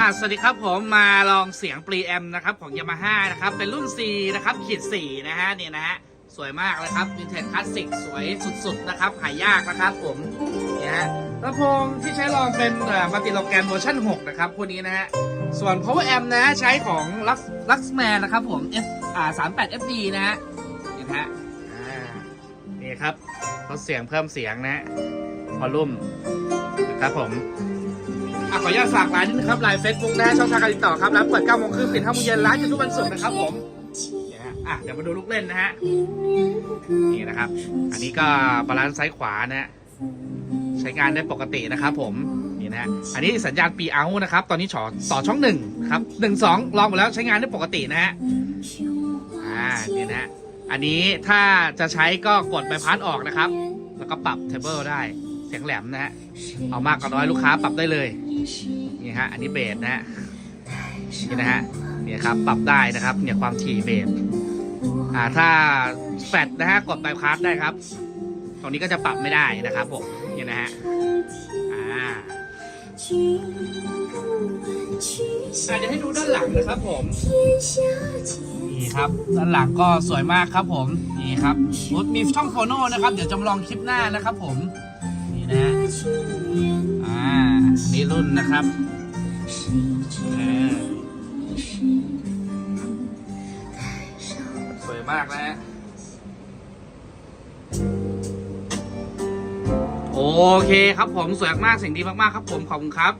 อะสวัสดีครับผมมาลองเสียงปรีแอมนะครับของ Yamaha นะครับเป็นรุ่น C นะครับขีด4นะฮะเนี่ยนะฮะสวยมากเลยครับวินเทจคลาสสิกสวยสุดๆนะครับหายากนะครับผมเนี่ยฮะลำโพงที่ใช้ลองเป็นมัลติโลแกนเวอร์ชัน6นะครับพวกนี้นะฮะส่วน power amp นะใช้ของ Lux Luxman นะครับผม F อ่า38 FD นะฮะเนี่ยนะฮะอ่านี่ครับเขาเสียงเพิ่มเสียงนะฮะวอลลุ่มนะครับผม อะขออนุญาตฝากร้านนิดนึงครับไลน์เฟซบุ๊กนะฮะช่องทางการติดต่อครับร้านเปิด9โมงครึ่งปิด5โมงเย็นร้านอยู่ทุกวันศุกร์นะครับผมเนี่ยฮะอะเดี๋ยวมาดูลูกเล่นนะฮะนี่นะครับ อันนี้ก็บาลานซ์ซ้ายขวานะฮะใช้งานได้ปกตินะครับผมนี่นะฮะอันนี้สัญญาณปีเอานะครับ ตอนนี้ฉอต่อช่องหนึ่งครับหนึ่งสองลองหมดแล้วใช้งานได้ปกตินะฮะอ่านี่นะฮะอันนี้ถ้าจะใช้ก็กดใบพัดออกนะครับ แล้วก็ปรับเทเบิลได้เสียงแหลมนะฮะเอามากกับน้อยลูกค้าปรับได้เลย นี่ฮะอันนี้เบสนะฮะนี่นะฮะเนี่ยครับปรับได้นะครับเนี่ยความถี่เบสอ่าถ้าแฟดนะฮะกดใบพัดได้ครับ ตรงนี้ก็จะปรับไม่ได้นะครับผมนี่นะฮะอ่าอ่าเดี๋ยวให้ดูด้านหลังนะครับผมนี่ครับด้านหลังก็สวยมากครับผมนี่ครับรถมีช่องโฟโนนะครับ เดี๋ยวจะมาลองคลิปหน้านะครับผมนี่นะฮะ รุ่นนะครับสวยมากนะฮะโอเคครับผมสวยมากเสียงดีมากๆครับผมขอบคุณครับ